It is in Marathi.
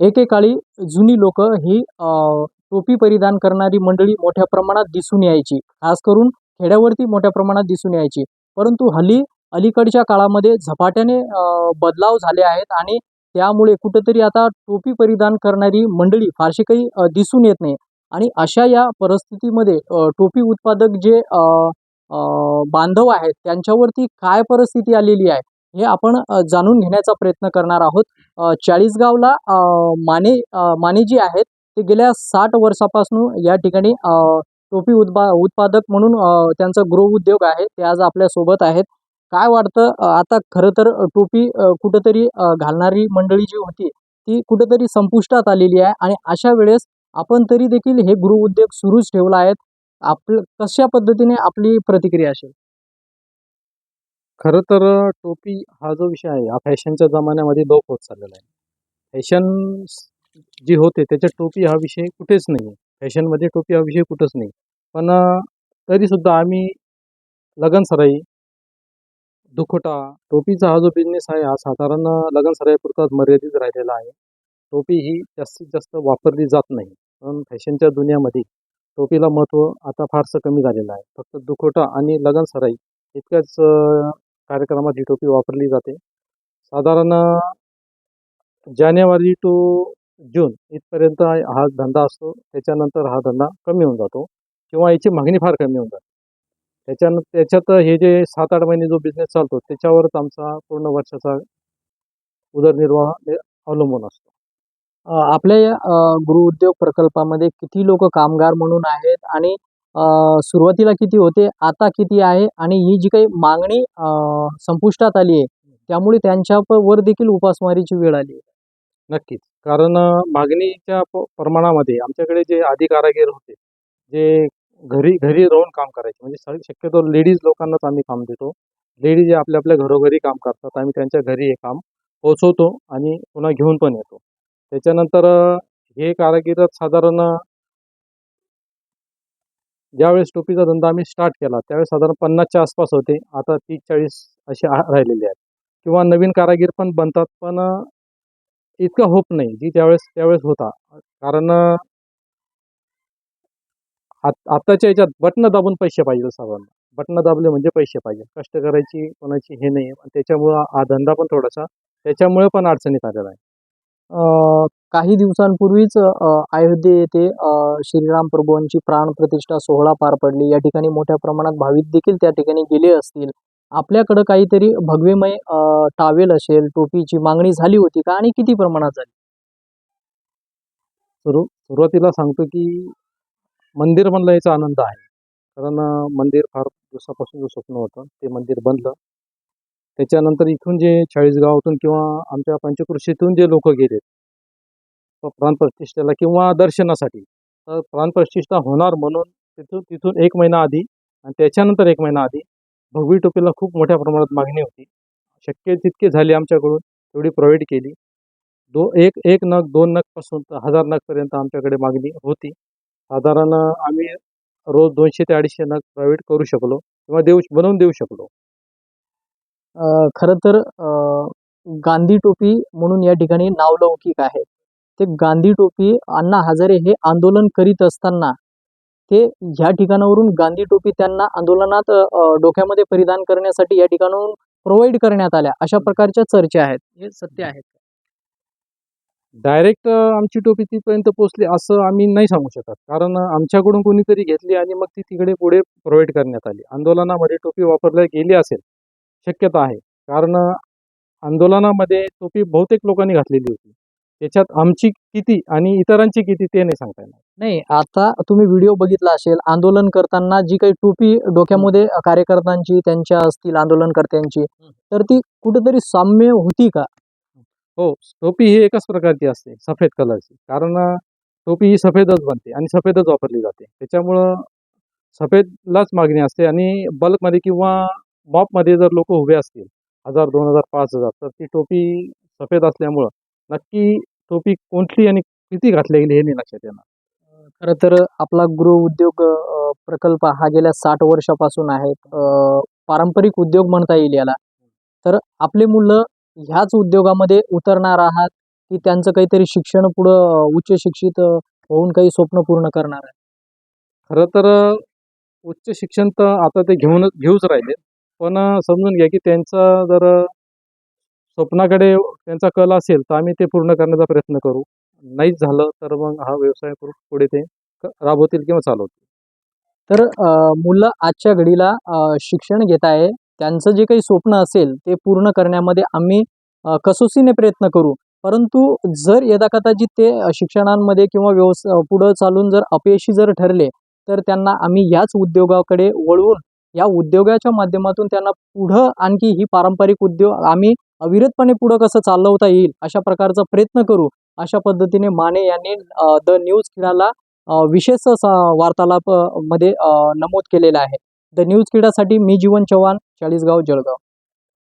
एकेकाळी जुनी लोक ही टोपी परिधान करणारी मंडळी मोठ्या प्रमाणात दिसून यायची. खास करून खेड्यावरती मोठ्या प्रमाणात दिसून यायची. परंतु हल्ली अलीकडच्या काळामध्ये झपाट्याने बदलाव झाले आहेत आणि त्यामुळे कुठंतरी आता टोपी परिधान करणारी मंडळी फारशी काही दिसून येत नाही. आणि अशा या परिस्थितीमध्ये टोपी उत्पादक जे बांधव आहेत त्यांच्यावरती काय परिस्थिती आलेली आहे? हे आपण जाणून घेण्याचा प्रयत्न करणार आहोत. चाळीसगावला माने माने जी आहेत. ते गेल्या साठ वर्षापासून या ठिकाणी टोपी उत्पा उत्पादक म्हणून त्यांचा गृह उद्योग आहे. ते आज आपल्यासोबत आहेत. काय वाटतं आता खरं तर टोपी कुठंतरी घालणारी मंडळी जी होती ती कुठंतरी संपुष्टात आलेली आहे आणि अशा वेळेस आपण तरी देखील हे गृह उद्योग सुरूच ठेवला आहेत. आपलं कशा पद्धतीने आपली प्रतिक्रिया असेल? खरं तर टोपी हा जो विषय आहे हा फॅशनच्या जमान्यामध्ये लोप होत चाललेला आहे. फॅशन जी होते त्याच्यात टोपी हा विषय कुठेच नाही आहे फॅशनमध्ये टोपी हा विषय कुठंच नाही पण तरीसुद्धा आम्ही लगनसराई दुखोटा टोपीचा हा जो बिझनेस आहे हा साधारण लगनसराईपुरताच मर्यादित राहिलेला आहे. टोपी ही जास्तीत जास्त वापरली जात नाही. पण फॅशनच्या दुनियामध्ये टोपीला महत्त्व आता फारसं कमी झालेलं आहे. फक्त दुखोटा आणि लगनसराई इतक्याच कार्यक्रमात ही टोपी वापरली जाते. साधारण जानेवारी टू जून इथपर्यंत हा धंदा असतो. त्याच्यानंतर हा धंदा कमी होऊन जातो किंवा याची मागणी फार कमी होऊन जाते. त्याच्यान त्याच्यात हे जे सात आठ महिने जो बिझनेस चालतो त्याच्यावरच आमचा पूर्ण वर्षाचा उदरनिर्वाह अवलंबून असतो. आपल्या या गृहउद्योग प्रकल्पामध्ये किती लोक कामगार म्हणून आहेत आणि सुरुवातीला किती होते आता किती आहे आणि ही जी काही मागणी संपुष्टात आली आहे त्यामुळे त्यांच्या वर देखील उपासमारीची वेळ आली आहे. नक्कीच. कारण मागणीच्या प- प्रमाणामध्ये आमच्याकडे जे आधी कारागीर होते जे घरी घरी राहून काम करायचे म्हणजे शक्यतो लेडीज लोकांनाच आम्ही काम देतो. लेडीज आपल्या आपल्या घरोघरी काम करतात आम्ही त्यांच्या घरी हे काम पोहोचवतो आणि पुन्हा घेऊन पण येतो. त्याच्यानंतर हे कारागीरच साधारण ज्यावेळेस टोपीचा धंदा आम्ही स्टार्ट केला त्यावेळेस साधारण पन्नासच्या आसपास होते. आता तीस चाळीस असे राहिलेले आहेत. किंवा नवीन कारागीर पण बनतात पण इतका होप नाही जी त्यावेळेस त्यावेळेस होता. कारण आत्ताच्या याच्यात बटणं दाबून पैसे पाहिजे सर्वांना बटणं दाबले म्हणजे पैसे पाहिजे. कष्ट करायची कोणाची हे नाही त्याच्यामुळं हा धंदा पण थोडासा त्याच्यामुळे पण अडचणीत आलेला आहे. काही दिवसांपूर्वीच अयोध्ये येथे श्रीराम प्रभूंची प्राणप्रतिष्ठा सोहळा पार पडली. या ठिकाणी मोठ्या प्रमाणात भाविक देखील त्या ठिकाणी गेले असतील. आपल्याकडं काहीतरी भगवेमय टावेल असेल टोपीची मागणी झाली होती का आणि किती प्रमाणात झाली? सुरू सुरुवातीला सांगतो की मंदिर बनलं याचा आनंद आहे. कारण मंदिर फार दिवसापासून जो स्वप्न होतं ते मंदिर बनलं. त्याच्यानंतर इथून जे चाळीसगावातून किंवा आमच्या पंचकृषीतून जे लोक गेलेत प्राणप्रतिष्ठेला किंवा दर्शनासाठी तर प्राणप्रतिष्ठा होणार म्हणून तिथून तिथून एक महिना आधी आणि त्याच्यानंतर एक महिना आधी भगवी टोपीला खूप मोठ्या प्रमाणात मागणी होती. शक्य तितके झाली आमच्याकडून तेवढी प्रोव्हाइड केली. दो एक एक नग दोन नगपासून तर हजार नगपर्यंत आमच्याकडे मागणी होती. साधारण आम्ही रोज दोनशे ते अडीचशे नग प्रोव्हाइड करू शकलो किंवा देऊ बनवून देऊ शकलो. खरं तर गांधी टोपी म्हणून या ठिकाणी नावलौकिक आहे. ते गांधी टोपी अण्णा हजारे हे आंदोलन करीत असताना ते ह्या ठिकाणावरून गांधी टोपी त्यांना आंदोलनात डोक्यामध्ये परिधान करण्यासाठी या ठिकाणाहून प्रोव्हाइड करण्यात आल्या अशा प्रकारच्या चर्चा आहेत. हे सत्य आहेत डायरेक्ट आमची टोपी तिथपर्यंत पोहोचली असं आम्ही नाही सांगू शकत. कारण आमच्याकडून कोणीतरी घेतली आणि मग ती तिकडे पुढे प्रोव्हाइड करण्यात आली. आंदोलनामध्ये टोपी वापरल्या गेली असेल शक्यता आहे. कारण आंदोलनामध्ये टोपी बहुतेक लोकांनी घातलेली होती. त्याच्यात आमची किती आणि इतरांची किती ते नाही सांगता येणार. नाही आता तुम्ही व्हिडिओ बघितला असेल आंदोलन करताना जी काही टोपी डोक्यामध्ये कार्यकर्त्यांची त्यांच्या असतील आंदोलनकर्त्यांची तर ती कुठेतरी साम्य होती का? हो टोपी ही एकाच प्रकारची असते सफेद कलरची. कारण टोपी ही सफेदच बनते आणि सफेदच वापरली जाते. त्याच्यामुळं सफेदलाच मागणी असते आणि बल्कमध्ये किंवा मॉपमध्ये जर लोक उभे असतील हजार दोन हजार पाच हजार तर ती टोपी सफेद असल्यामुळं नक्की टोपी कोणती आणि किती घातल्या गेली हे नाही लक्षात येणार. खरं तर आपला गृह उद्योग प्रकल्प हा गेल्या साठ वर्षापासून आहे. पारंपरिक उद्योग म्हणता येईल याला. तर आपले मुलं ह्याच उद्योगामध्ये उतरणार आहात की त्यांचं काहीतरी शिक्षण पुढं उच्च शिक्षित होऊन काही स्वप्न पूर्ण करणार आहे खरं तर उच्च शिक्षण तर आता ते घेऊनच घेऊच राहिले. पण समजून घ्या की त्यांचा जर स्वप्नाकडे त्यांचा कल असेल तर आम्ही ते पूर्ण करण्याचा प्रयत्न करू. नाहीच झालं तर मग हा व्यवसाय करून पुढे ते राबवतील किंवा चालवतील. तर मुलं आजच्या घडीला शिक्षण घेत आहे. त्यांचं जे काही स्वप्न असेल ते पूर्ण करण्यामध्ये आम्ही कसोसीने प्रयत्न करू. परंतु जर यदाकदाचित ते शिक्षणांमध्ये किंवा व्यवसाय पुढं चालून जर अपयशी जर ठरले तर त्यांना आम्ही याच उद्योगाकडे वळवून या उद्योगाच्या माध्यमातून त्यांना पुढं आणखी ही पारंपरिक उद्योग आम्ही अविरतपणे पुढं कसं चालवता येईल अशा प्रकारचा प्रयत्न करू अशा पद्धतीने माने यांनी द न्यूज किडाला विशेष वार्तालापमध्ये नमूद केलेला आहे. द न्यूज किडासाठी मी जीवन चव्हाण चाळीसगाव जळगाव.